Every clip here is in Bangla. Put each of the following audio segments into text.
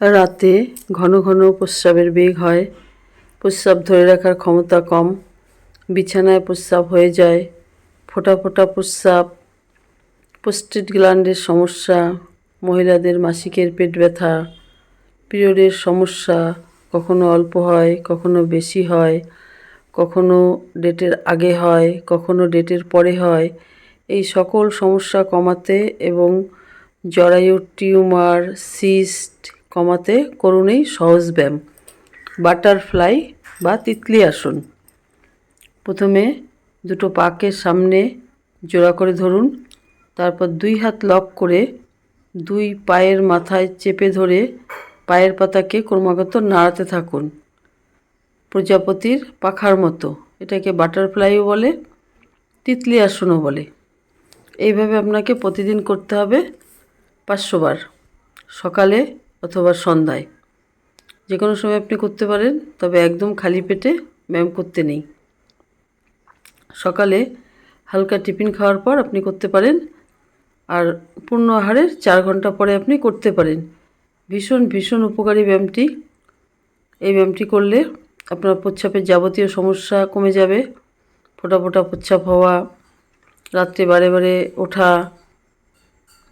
রাতে ঘন ঘন প্রস্রাবের বেগ হয়। প্রস্রাব ধরে রাখার ক্ষমতা কম। বিছানায় প্রস্রাব হয়ে যায়। ফোটা ফোটা প্রস্রাব। পোস্টেড গ্ল্যান্ডের সমস্যা। মহিলাদের মাসিকের পেট ব্যথা। পিরিয়ডের সমস্যা। কখনো অল্প হয়, কখনো বেশি হয়। কখনো ডেটের আগে হয়, কখনো ডেটের পরে হয়। এই সকল সমস্যা কমাতে এবং জরায়ুর টিউমার, সিস্ট কমাতে করুন এই সহজ ব্যায়াম। বাটারফ্লাই বা তিতলি আসন। প্রথমে দুটো পাকের সামনে জোড়া করে ধরুন, তারপর দুই হাত লক করে দুই পায়ের মাথায় চেপে ধরে পায়ের পাতাকে ক্রমাগত নাড়াতে থাকুন। প্রজাপতির পাখার মতো, এটাকে বাটারফ্লাইও বলে, তিতলি আসনও বলে। এইভাবে আপনাকে প্রতিদিন করতে হবে পাঁচশো বার। সকালে অথবা সন্ধ্যায়। যে কোনো সময় আপনি করতে পারেন, তবে একদম খালি পেটে ব্যায়াম করতে নেই। সকালে হালকা টিফিন খাওয়ার পর আপনি করতে পারেন, আর পূর্ণ আহারের চার ঘণ্টা পরে আপনি করতে পারেন। ভীষণ ভীষণ উপকারী ব্যায়ামটি। এই ব্যায়ামটি করলে আপনার প্রচ্ছাপের যাবতীয় সমস্যা কমে যাবে। ফোটা ফোটা প্রচ্ছাপ হওয়া, রাত্রে বারে বারে ওঠা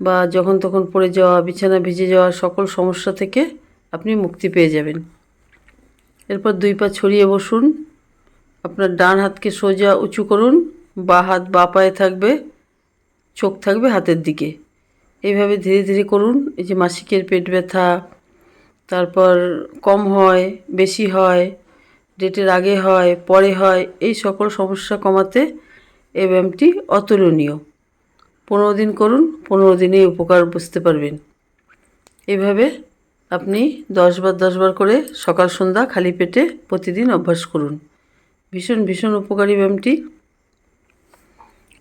বা যখন তখন পড়ে যাওয়া, বিছানা ভিজে যাওয়া সকল সমস্যা থেকে আপনি মুক্তি পেয়ে যাবেন। এরপর দুই পা ছড়িয়ে বসুন। আপনার ডান হাতকে সোজা উঁচু করুন। বা হাত বা পায়ে থাকবে, চোখ থাকবে হাতের দিকে। এইভাবে ধীরে ধীরে করুন। এই যে মাসিকের পেট ব্যথা, তারপর কম হয়, বেশি হয়, ডেটের আগে হয়, পরে হয়, এই সকল সমস্যা কমাতে এই ব্যায়ামটি অতুলনীয়। পনেরো দিন করুন, পনেরো দিনেই উপকার বুঝতে পারবেন। এভাবে আপনি দশবার দশবার করে সকাল, সন্ধ্যা খালি পেটে প্রতিদিন অভ্যাস করুন। ভীষণ ভীষণ উপকারী ব্যায়ামটি।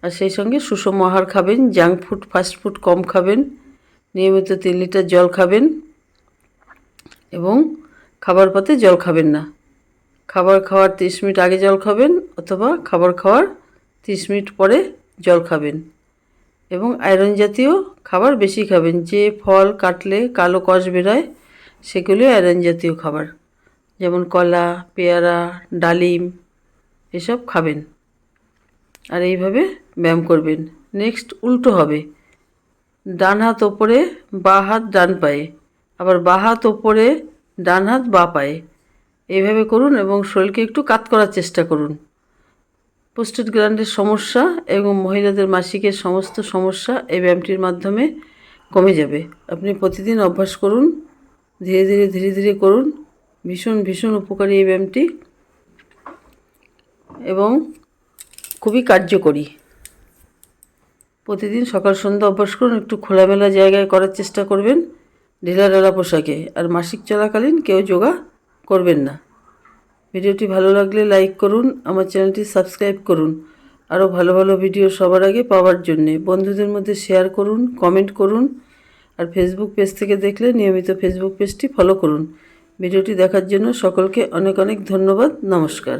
আর সেই সঙ্গে সুষম আহার খাবেন জাঙ্ক ফুড ফাস্ট ফুড কম খাবেন, নিয়মিত তিন লিটার জল খাবেন এবং খাবার পাতে জল খাবেন না। খাবার খাওয়ার তিরিশ মিনিট আগে জল খাবেন অথবা খাবার খাওয়ার তিরিশ মিনিট পরে জল খাবেন। এবং আয়রন জাতীয় খাবার বেশি খাবেন। যে ফল কাটলে কালো কষ বেরোয় সেগুলি আয়রন জাতীয় খাবার। যেমন কলা, পেয়ারা, ডালিম, এসব খাবেন। আর এইভাবে ব্যায়াম করবেন। নেক্সট উল্টো হবে। ডান হাত ওপরে বা হাত ডান পায়ে। আবার বা হাত ওপরে, ডান হাত বা পায়ে। এইভাবে করুন এবং শরীরকে একটু কাত করার চেষ্টা করুন। পোস্টেড গ্ল্যান্ডের সমস্যা এবং মহিলাদের মাসিকের সমস্ত সমস্যা এই ব্যায়ামটির মাধ্যমে কমে যাবে। আপনি প্রতিদিন অভ্যাস করুন, ধীরে ধীরে ধীরে ধীরে করুন। ভীষণ ভীষণ উপকারী এই ব্যায়ামটি এবং খুবই কার্যকরী। প্রতিদিন সকাল সন্ধ্যা অভ্যাস করুন, একটু খোলামেলা জায়গায় করার চেষ্টা করবেন ঢিলা ঢালা পোশাকে। আর মাসিক চলাকালীন কেউ যোগা করবেন না। ভিডিওটি ভালো লাগলে লাইক করুন, আমার চ্যানেলটি সাবস্ক্রাইব করুন। আরও ভালো ভালো ভিডিও সবার আগে পাওয়ার জন্যে বন্ধুদের মধ্যে শেয়ার করুন, কমেন্ট করুন, আর ফেসবুক পেজ থেকে দেখলে নিয়মিত ফেসবুক পেজটি ফলো করুন। ভিডিওটি দেখার জন্য সকলকে অনেক অনেক ধন্যবাদ, নমস্কার।